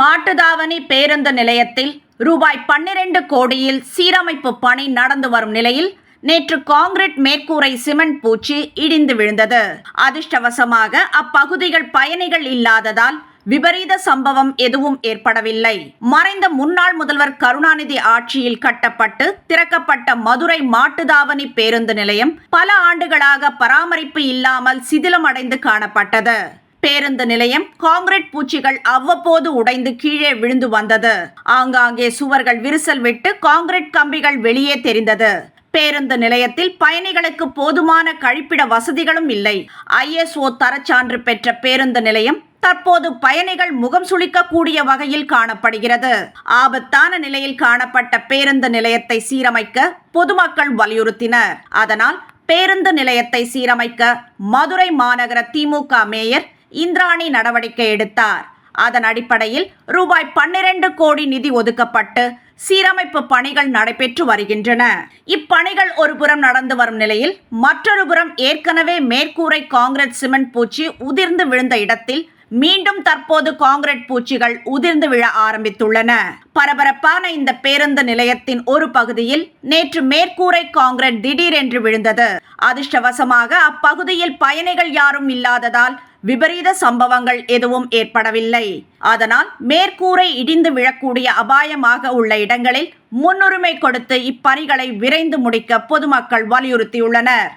மாட்டுதாவணி பேருந்து நிலையத்தில் ரூபாய் பன்னிரண்டு கோடியில் சீரமைப்பு பணி நடந்து வரும் நிலையில் நேற்று காங்கிரீட் மேற்கூரை சிமெண்ட் பூச்சி இடிந்து விழுந்தது. அதிர்ஷ்டவசமாக அப்பகுதிகள் பயணிகள் இல்லாததால் விபரீத சம்பவம் எதுவும் ஏற்படவில்லை. மறைந்த முன்னாள் முதல்வர் கருணாநிதி ஆட்சியில் கட்டப்பட்டு திறக்கப்பட்ட மதுரை மாட்டுதாவணி பேருந்து நிலையம் பல ஆண்டுகளாக பராமரிப்பு இல்லாமல் சிதிலமடைந்து காணப்பட்டது. பேருந்து நிலையம் காங்கிரீட் பூச்சிகள் அவ்வப்போது உடைந்து கீழே விழுந்து வந்தது. ஆங்காங்கே சுவர்கள் விரிசல் விட்டு காங்கிரீட் கம்பிகள் வெளியே தெரிந்தது. பேருந்து நிலையத்தில் பயணிகளுக்கு போதுமான கழிப்பிட வசதிகளும் இல்லை. ஐஎஸ்ஓ தரச்சான்று பெற்ற பேருந்து நிலையம் தற்போது பயணிகள் முகம் சுளிக்கக்கூடிய வகையில் காணப்படுகிறது. ஆபத்தான நிலையில் காணப்பட்ட பேருந்து நிலையத்தை சீரமைக்க பொதுமக்கள் வலியுறுத்தினர். அதனால் பேருந்து நிலையத்தை சீரமைக்க மதுரை மாநகர திமுக மேயர் இந்திராணி நடவடிக்கை எடுத்தார். அதன் அடிப்படையில் ரூபாய் பன்னிரண்டு கோடி நிதி ஒதுக்கப்பட்டு சீரமைப்பு பணிகள் நடைபெற்று வருகின்றன. இப்பணிகள் ஒருபுறம் நடந்து வரும் நிலையில் மற்றொரு புறம் ஏற்கனவே மேற்கூரை காங்கிரட் சிமெண்ட் பூச்சி உதிர்ந்து விழுந்த இடத்தில் மீண்டும் தற்போது காங்கிரட் பூச்சிகள் உதிர்ந்து விழ ஆரம்பித்துள்ளன. பரபரப்பான இந்த பேருந்து நிலையத்தின் ஒரு பகுதியில் நேற்று மேற்கூரை காங்கிரட் திடீரென்று விழுந்தது. அதிர்ஷ்டவசமாக அப்பகுதியில் பயணிகள் யாரும் இல்லாததால் விபரீத சம்பவங்கள் எதுவும் ஏற்படவில்லை. அதனால் மேற்கூரை இடிந்து விழக்கூடிய அபாயமாக உள்ள இடங்களில் முன்னுரிமை கொடுத்து இப்பணிகளை விரைந்து முடிக்க பொதுமக்கள் வலியுறுத்தியுள்ளனர்.